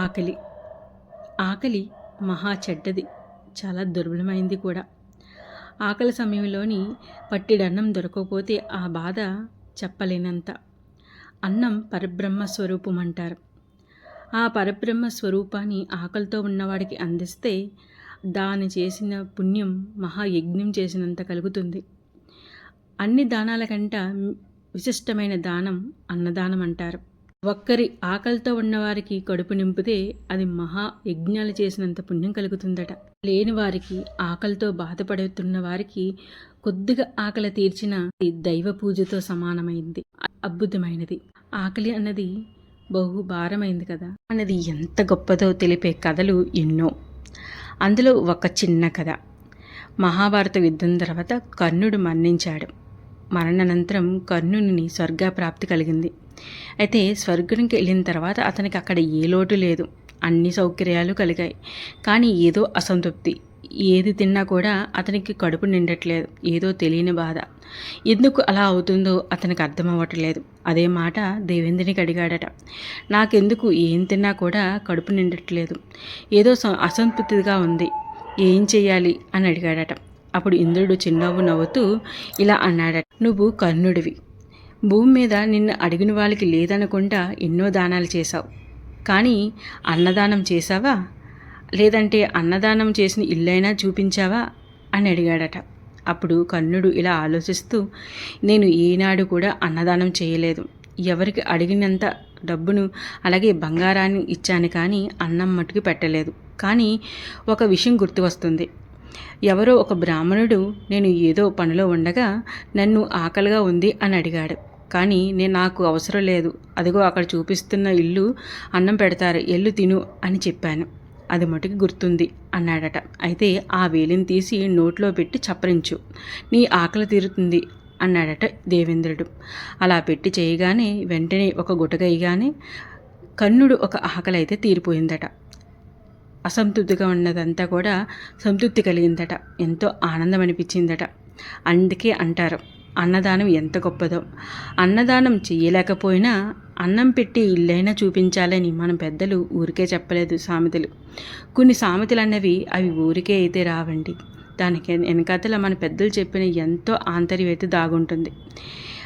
ఆకలి. ఆకలి మహా చెడ్డది. చాలా దుర్బలమైంది కూడా. ఆకలి సమయంలోని పట్టిడన్నం దొరకకపోతే ఆ బాధ చెప్పలేనంత. అన్నం పరబ్రహ్మ స్వరూపం అంటారు. ఆ పరబ్రహ్మ స్వరూపాన్ని ఆకలితో ఉన్నవాడికి అందిస్తే దాని చేసిన పుణ్యం మహాయజ్ఞం చేసినంత కలుగుతుంది. అన్ని దానాల కంట విశిష్టమైన దానం అన్నదానం అంటారు. ఒక్కరి ఆకలితో ఉన్నవారికి కడుపు నింపితే అది మహా యజ్ఞాలు చేసినంత పుణ్యం కలుగుతుందట. లేని వారికి ఆకలితో బాధపడుతున్న వారికి కొద్దిగా ఆకలి తీర్చిన దైవ పూజతో సమానమైంది. అద్భుతమైనది. ఆకలి అన్నది బహు భారమైంది కదా. అన్నది ఎంత గొప్పదో తెలిపే కథలు ఎన్నో. అందులో ఒక చిన్న కథ. మహాభారత యుద్ధం తర్వాత కర్ణుడు మరణించాడు. మరణానంతరం కర్ణుని స్వర్గప్రాప్తి కలిగింది. అయితే స్వర్గానికి వెళ్ళిన తర్వాత అతనికి అక్కడ ఏ లోటు లేదు. అన్ని సౌకర్యాలు కలిగాయి. కానీ ఏదో అసంతృప్తి. ఏది తిన్నా కూడా అతనికి కడుపు నిండట్లేదు. ఏదో తెలియని బాధ. ఎందుకు అలా అవుతుందో అతనికి అర్థం అవ్వట్లేదు. అదే మాట దేవేంద్రునికి అడిగాడట. నాకెందుకు? ఏం తిన్నా కూడా కడుపు నిండట్లేదు. ఏదో అసంతృప్తిగా ఉంది. ఏం చేయాలి అని అడిగాడట. అప్పుడు ఇంద్రుడు చిన్నవ్వు నవ్వుతూ ఇలా అన్నాడట. నువ్వు కర్ణుడివి. భూమి మీద నిన్ను అడిగిన వాళ్ళకి లేదనకుండా ఎన్నో దానాలు చేశావు. కానీ అన్నదానం చేశావా? లేదంటే అన్నదానం చేసిన ఇల్లైనా చూపించావా? అని అడిగాడట. అప్పుడు కర్ణుడు ఇలా ఆలోచిస్తూ నేను ఏనాడు కూడా అన్నదానం చేయలేదు. ఎవరికి అడిగినంత డబ్బును అలాగే బంగారాన్ని ఇచ్చాను కానీ అన్నం మట్టుకు పెట్టలేదు. కానీ ఒక విషయం గుర్తు వస్తుంది. ఎవరో ఒక బ్రాహ్మణుడు నేను ఏదో పనిలో ఉండగా నన్ను ఆకలిగా ఉంది అని అడిగాడు. కానీ నేను నాకు అవసరం లేదు. అదిగో అక్కడ చూపిస్తున్న ఇల్లు అన్నం పెడతారు ఎల్లు తిను అని చెప్పాను. అది మటుకు గుర్తుంది అన్నాడట. అయితే ఆ వేలిని తీసి నోట్లో పెట్టి చప్పరించు. నీ ఆకలి తీరుతుంది అన్నాడట దేవేంద్రుడు. అలా పెట్టి చేయగానే వెంటనే ఒక గుటగైగానే కన్నుడు ఒక ఆకలి అయితే తీరిపోయిందట. అసంతృప్తిగా ఉన్నదంతా కూడా సంతృప్తి కలిగిందట. ఎంతో ఆనందం అనిపించిందట అందుకే అంటారు అన్నదానం ఎంత గొప్పదో. అన్నదానం చేయలేకపోయినా అన్నం పెట్టి ఇల్లైనా చూపించాలని మన పెద్దలు ఊరికే చెప్పలేదు సామెతలు. కొన్ని సామెతలు అన్నవి అవి ఊరికే అయితే రావండి. దానికి వెనకాతల మన పెద్దలు చెప్పిన ఎంతో ఆంతర్యత దాగుంటుంది.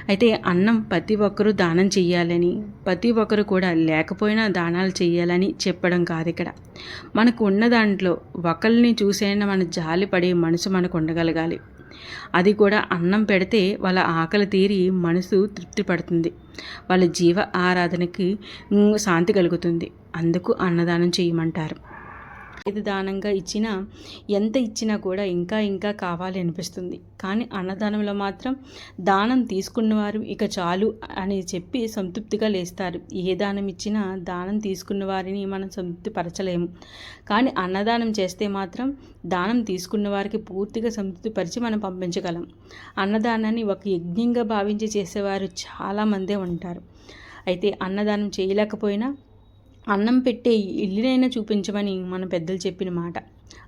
అయితే అన్నం ప్రతి ఒక్కరూ దానం చేయాలని ప్రతి ఒక్కరు కూడా లేకపోయినా దానాలు చేయాలని చెప్పడం కాదు ఇక్కడ మనకు ఉన్న దాంట్లో ఒకరిని చూసైనా మన జాలి పడే మనసు మనకు ఉండగలగాలి. అది కూడా అన్నం పెడితే వాళ్ళ ఆకలి తీరి మనసు తృప్తి పడుతుంది. వాళ్ళ జీవ ఆరాధనకి శాంతి కలుగుతుంది. అందుకు అన్నదానం చేయమంటారు. ఏది దానంగా ఇచ్చినా ఎంత ఇచ్చినా కూడా ఇంకా ఇంకా కావాలి అనిపిస్తుంది. కానీ అన్నదానంలో మాత్రం దానం తీసుకున్నవారు ఇక చాలు అని చెప్పి సంతృప్తిగా లేస్తారు. ఏ దానం ఇచ్చినా దానం తీసుకున్న వారిని మనం సంతృప్తి పరచలేము కానీ అన్నదానం చేస్తే మాత్రం దానం తీసుకున్న వారికి పూర్తిగా సంతృప్తి పరిచి మనం పంపించగలం. అన్నదానాన్ని ఒక యజ్ఞంగా భావించి చేసేవారు చాలామందే ఉంటారు. అయితే అన్నదానం చేయలేకపోయినా అన్నం పెట్టే ఇల్లునైనా చూపించమని మన పెద్దలు చెప్పిన మాట.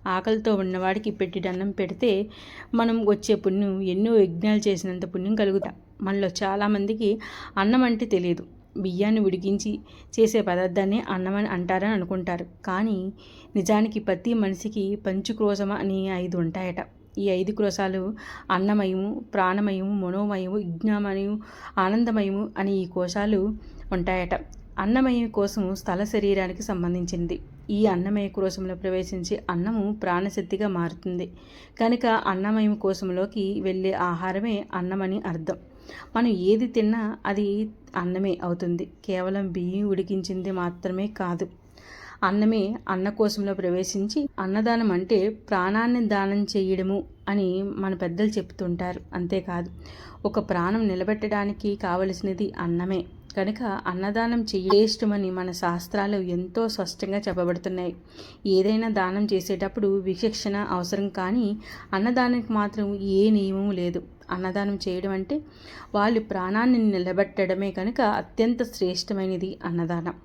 ఆకలితో ఉన్నవాడికి పెట్టి అన్నం పెడితే మనం వచ్చే పుణ్యం ఎన్నో యజ్ఞాలు చేసినంత పుణ్యం కలుగుతా. మనలో చాలామందికి అన్నం అంటే తెలియదు. బియ్యాన్ని ఉడికించి చేసే పదార్థాన్ని అన్నమని అంటారని అనుకుంటారు. కానీ నిజానికి ప్రతి మనిషికి పంచుక్రోశమ అని ఐదు ఉంటాయట. ఈ ఐదు క్రోశాలు అన్నమయము ప్రాణమయము మనోమయము విజ్ఞామయము ఆనందమయము అని ఈ కోశాలు ఉంటాయట. అన్నమయ కోసము స్థల శరీరానికి సంబంధించింది. ఈ అన్నమయ కోశంలో ప్రవేశించి అన్నము ప్రాణశక్తిగా మారుతుంది. కనుక అన్నమయం కోశంలోకి వెళ్ళే ఆహారమే అన్నమని అర్థం. మనం ఏది తిన్నా అది అన్నమే అవుతుంది. కేవలం బియ్యం ఉడికించింది మాత్రమే కాదు. అన్నమే అన్న కోశంలో ప్రవేశించి అన్నదానం అంటే ప్రాణాన్ని దానం చేయడము అని మన పెద్దలు చెప్తుంటారు. అంతేకాదు ఒక ప్రాణం నిలబెట్టడానికి కావలసినది అన్నమే. కనుక అన్నదానం చేయష్టమని మన శాస్త్రాలు ఎంతో స్పష్టంగా చెప్పబడుతున్నాయి. ఏదైనా దానం చేసేటప్పుడు విచక్షణ అవసరం కానీ అన్నదానానికి మాత్రం ఏ నియమం లేదు. అన్నదానం చేయడం అంటే వాళ్ళు ప్రాణాన్ని నిలబెట్టడమే కనుక అత్యంత శ్రేష్టమైనది అన్నదానం.